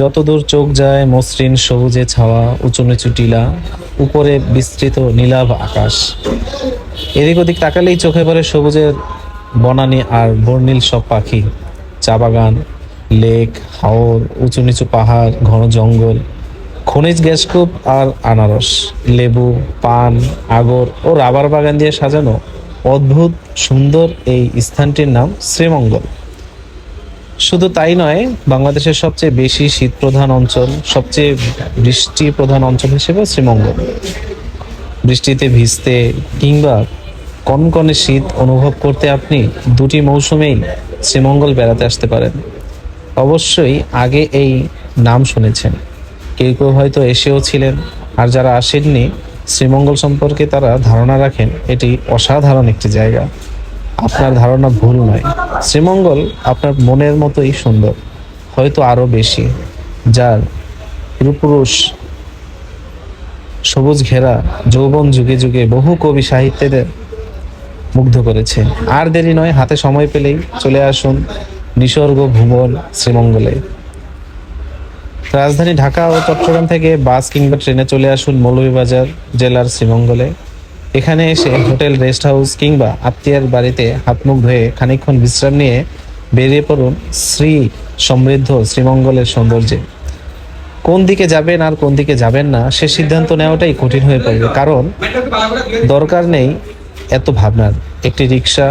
যতদূর চোখ যায়, মসৃণ সবুজে ছাওয়া উঁচু নিচু টিলা, উপরে বিস্তৃত নীলাভ আকাশ। এদিক ওদিক তাকালেই চোখে পড়ে সবুজের বনানি আর বর্ণিল সব পাখি। চা বাগান, লেক, হাওর, উঁচু নিচু পাহাড়, ঘন জঙ্গল, খনিজ গ্যাসকূপ আর আনারস, লেবু, পান, আগর ও রাবার বাগান দিয়ে সাজানো অদ্ভুত সুন্দর এই স্থানটির নাম শ্রীমঙ্গল। শুধু তাই নয়, বাংলাদেশের সবচেয়ে বেশি শীত প্রধান অঞ্চল, সবচেয়ে বৃষ্টি প্রধান অঞ্চল হিসেবে শ্রীমঙ্গল বৃষ্টিতে ভিজতে কিংবা কনকনে শীত অনুভব করতে আপনি দুটি মৌসুমেই শ্রীমঙ্গল বেড়াতে আসতে পারেন। অবশ্যই আগে এই নাম শুনেছেন। কেউ কেউ হয়তো এসেও ছিলেন, আর যারা আসেননি, শ্রীমঙ্গল সম্পর্কে তারা ধারণা রাখেন, এটি অসাধারণ একটি জায়গা। আপনার ধারণা ভুল নয়। শ্রীমঙ্গল আপনার মনের মতোই সুন্দর, হয়তো আরও বেশি। যার রূপুরুষ, সবুজ ঘেরা, যৌবন যুগে যুগে বহু কবি সাহিত্যেদের মুগ্ধ করেছে। আর দেরি নয়, হাতে সময় পেলেই চলে আসুন নিসর্গ ভ্রমণ শ্রীমঙ্গলে। রাজধানী ঢাকা ও চট্টগ্রাম থেকে বাস কিংবা ট্রেনে চলে আসুন মৌলভীবাজার জেলার শ্রীমঙ্গলে। এখানে এসে হোটেল, রেস্ট হাউস কিংবা আত্মীয়ের বাড়িতে হাত মুখ ধুয়ে খানিকক্ষণ বিশ্রাম নিয়ে বেরিয়ে পড়ুন শ্রী সমৃদ্ধ শ্রীমঙ্গলের সৌন্দর্যে। কোন দিকে যাবেন আর কোন দিকে যাবেন না, সে সিদ্ধান্ত নেওয়াটাই কঠিন হয়ে পড়বে, কারণ দরকার নেই এত ভাবনার। একটি রিক্সা